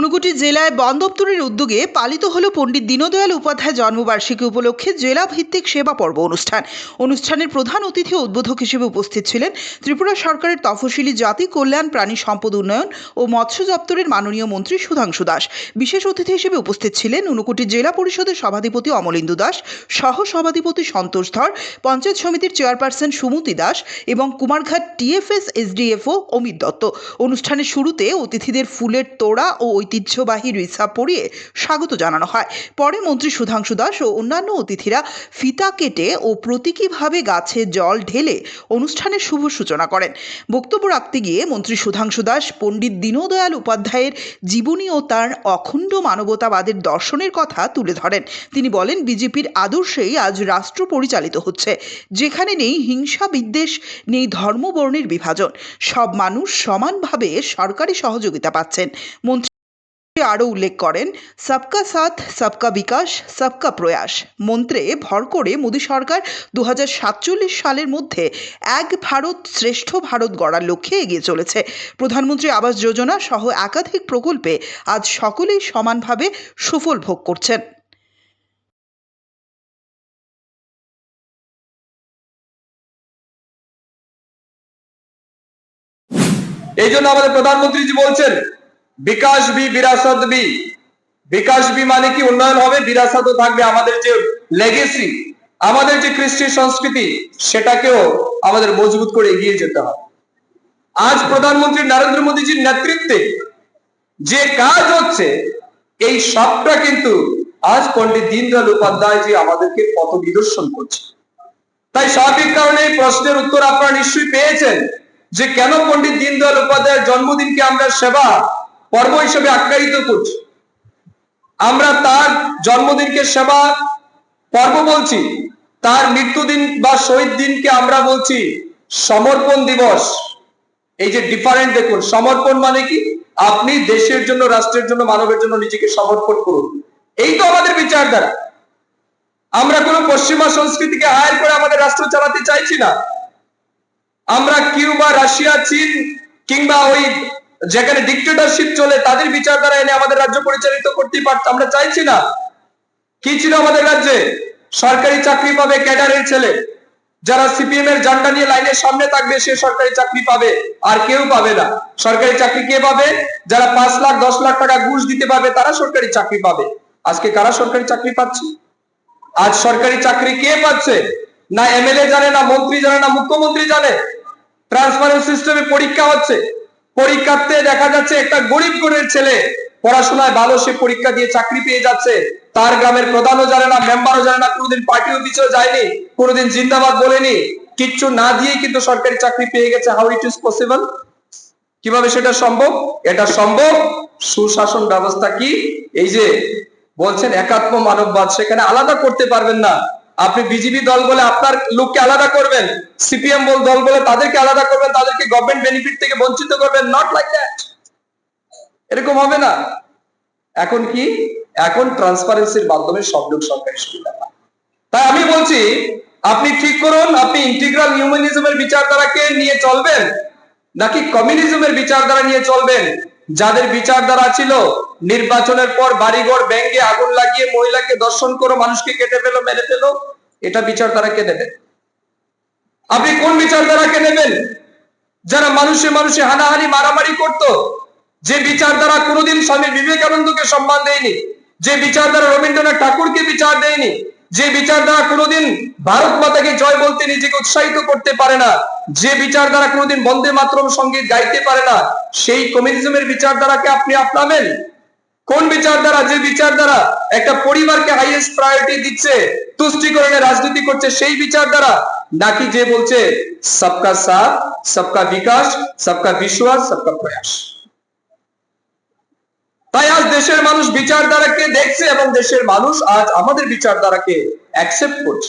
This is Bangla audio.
1 ঊনকোটি জেলায় বন দপ্তরের উদ্যোগে পালিত হল পণ্ডিত দীনদয়াল উপাধ্যায় জন্মবার্ষিকী উপলক্ষে জেলা ভিত্তিক সেবা পর্ব অনুষ্ঠান। অনুষ্ঠানের প্রধান অতিথি উদ্বোধক হিসেবে উপস্থিত ছিলেন ত্রিপুরা সরকারের তফসিলি জাতি কল্যাণ, প্রাণী সম্পদ উন্নয়ন ও মৎস্য দপ্তরের মাননীয় মন্ত্রী সুধাংশু দাস। বিশেষ অতিথি হিসেবে উপস্থিত ছিলেন ঊনকোটি জেলা পরিষদের সভাধিপতি অমলেন্দু দাস সহ সভাধিপতি সন্তোষ ধর, পঞ্চায়েত সমিতির চেয়ারপারসন সুমতি দাস এবং কুমারঘাট টিএফএস এসডিএফও অমিত দত্ত। অনুষ্ঠানের শুরুতে অতিথিদের ফুলের তোড়া ও ঐতিহ্যবাহী রিসা পরিয়ে স্বাগত জানানো হয়। পরে মন্ত্রী সুধাংশু দাস ও অন্যান্য অতিথিরা ফিতা কেটে ও প্রতীকীভাবে গাছে জল ঢেলে অনুষ্ঠানের শুভ সূচনা করেন। বক্তব্য রাখতে গিয়ে মন্ত্রী সুধাংশু দাস, পণ্ডিত দীনদয়াল উপাধ্যায়ের জীবনী ও তার অখণ্ড মানবতাবাদের দর্শনের কথা তুলে ধরেন। তিনি বলেন, বিজেপির আদর্শেই আজ রাষ্ট্র পরিচালিত হচ্ছে। যেখানে নেই হিংসা বিদ্বেষ, নেই ধর্মবর্ণের বিভাজন। সব মানুষ সমানভাবে সরকারি সহযোগিতা পাচ্ছেন। মন্ত্রী আরও উল্লেখ করেন, সবকা সাথ, সবকা বিকাশ, সবকা প্রয়াস। মন্ত্রে ভর করে মোদী সরকার দুহাজার সাতচল্লিশ সালের মধ্যে এক ভারত শ্রেষ্ঠ ভারত গড়ার লক্ষ্যে এগিয়ে চলেছে। প্রধানমন্ত্রী আবাস যোজনা সহ একাধিক প্রকল্পে আজ সকলেই সমানভাবে সুফল ভোগ করছেন। এই জন্য আমাদের প্রধানমন্ত্রীজি বলছেন বিকাশ বি, বিরাসত বি। বিকাশ বি মানে কি? উন্নয়ন হবে, বিরাসতও থাকবে আমাদের যে লেগেসি আমাদের যে কৃষ্টি সংস্কৃতি, সেটাকেও আমাদের মজবুত করে এগিয়ে যেতে হবে। আজ প্রধানমন্ত্রী নরেন্দ্র মোদীজির নেতৃত্বে যে কাজ হচ্ছে, এই সবটা কিন্তু আজ পন্ডিত দীনদয়াল উপাধ্যায় যে আমাদেরকে পথ নিদর্শন করছে। তাই স্বাভাবিক কারণে এই প্রশ্নের উত্তর আপনারা নিশ্চয়ই পেয়েছেন যে কেন পণ্ডিত দীনদয়াল উপাধ্যায়ের জন্মদিনকে আমরা সেবা পর্ব হিসেবে আখ্যায়িত করছি। আমরা তার জন্মদিনকে সেবা পর্ব বলছি, তার মৃত্যুদিন বা শহীদ দিনকে আমরা বলছি সমর্পণ দিবস। এই যে ডিফারেন্ট দেখুন, সমর্পণ মানে কি? আপনি দেশের জন্য, রাষ্ট্রের জন্য, মানবের জন্য নিজেকে সমর্পণ করুন। এই তো আমাদের বিচারধারা। আমরা কোনো পশ্চিমা সংস্কৃতিকে হায়ার করে আমাদের রাষ্ট্র চালাতে চাইছি না। আমরা কিউবা, রাশিয়া, চীন কিংবা ওই যেখানে ডিক্টেটরশিপ চলে, তাদের বিচারধারা এনে আমাদের রাজ্য পরিচালিত করতে পারতাম আমরা চাইছি না। কি ছিল আমাদের রাজ্যে? সরকারি চাকরি পাবে ক্যাডারের ছেলে। যারা সিপিএম এর জান্ডা নিয়ে লাইনের সামনে থাকবে, সে সরকারি চাকরি পাবে। আর কেউ পাবে না। সরকারি চাকরি কে পাবে? যারা পাঁচ লাখ, দশ লাখ টাকা ঘুষ দিতে পারবে, তারা সরকারি চাকরি পাবে। আজকে কারা সরকারি চাকরি পাচ্ছে? আজ সরকারি চাকরি কে পাচ্ছে? না এমএলএ জানে, না মন্ত্রী জানে, না মুখ্যমন্ত্রী জানে। ট্রান্সপারেন্ট সিস্টেমে পরীক্ষা হচ্ছে। পরীক্ষাতে দেখা যাচ্ছে একটা গরিব ঘরের ছেলে। পড়াশোনায় ভালো, সে পরীক্ষা দিয়ে চাকরি পেয়ে যাচ্ছে। তার গ্রামের প্রধানও জানে না, মেম্বারও জানে না, কোনোদিন পার্টি অফিসেও যায়নি, কোনোদিন জিন্দাবাদ বলেনি। কিচ্ছু না দিয়ে কিন্তু সরকারি চাকরি পেয়ে গেছে। হাউ ইট ইজ পসিবল কীভাবে সেটা সম্ভব? এটা সম্ভব? সুশাসন ব্যবস্থা কি? এই যে বলছেন একাত্ম মানববাদ, সেখানে আলাদা করতে পারবেন না। আপনি বিজেপি দল বলে আপনার লোককে আলাদা করবেন সিপিএম বল দল বলে তাদেরকে আলাদা করবেন, তাদেরকে গভর্নমেন্ট বেনিফিট থেকে বঞ্চিত করবেন নট লাইক দ্যাট এরকম হবে না। এখন কি? এখন ট্রান্সপারেন্সির মাধ্যমে সব লোক সরকারি সুবিধা তাই আমি বলছি, আপনি ঠিক করুন, আপনি ইন্টিগ্রাল হিউম্যানিজমের বিচারধারাকে নিয়ে চলবেন, নাকি কমিউনিজমের বিচারধারা নিয়ে চলবেন? যাদের বিচারধারা ছিল, নির্বাচনের পর বাড়িঘর ব্যাঙ্গে আগুন লাগিয়ে মহিলাকে দর্শন করো মানুষকে কেটে ফেলো, মেরে ফেলো, এটা বিচারধারা কে দেবেন আপনি কোন বিচারধারাকে নেবেন? যারা মানুষে মানুষে হানাহানি, মারামারি করত, যে বিচারধারা কোনোদিন স্বামী বিবেকানন্দকে সম্মান দেয়নি, যে বিচারধারা রবীন্দ্রনাথ ঠাকুরকে বিচার দেয়নি যে বিচারধারা কোনোদিন ভারত মাতাকে জয় বলতে নিজেকে উৎসাহিত করতে পারে না, যে বিচারধারা কোনোদিন বন্দে মাতরম সংগীত গাইতে পারে না, সেই কমিউনিজমের বিচারধারাকে আপনি আপনাবেন। কোন বিচারধারা যে বিচারধারা একটা পরিবারকে হাইয়েস্ট প্রায়োরিটি দিচ্ছে তুষ্টিকরণে রাজনীতি করছে, সেই বিচারধারা নাকি যে বলছে, সবকা সাথ, সবকা বিকাশ, সবকা বিশ্বাস, সবকা প্রয়াস তাই আজ দেশের মানুষ বিচারধারাকে দেখছে এবং দেশের মানুষ আজ আমাদের বিচারধারাকে অ্যাকসেপ্ট করছে।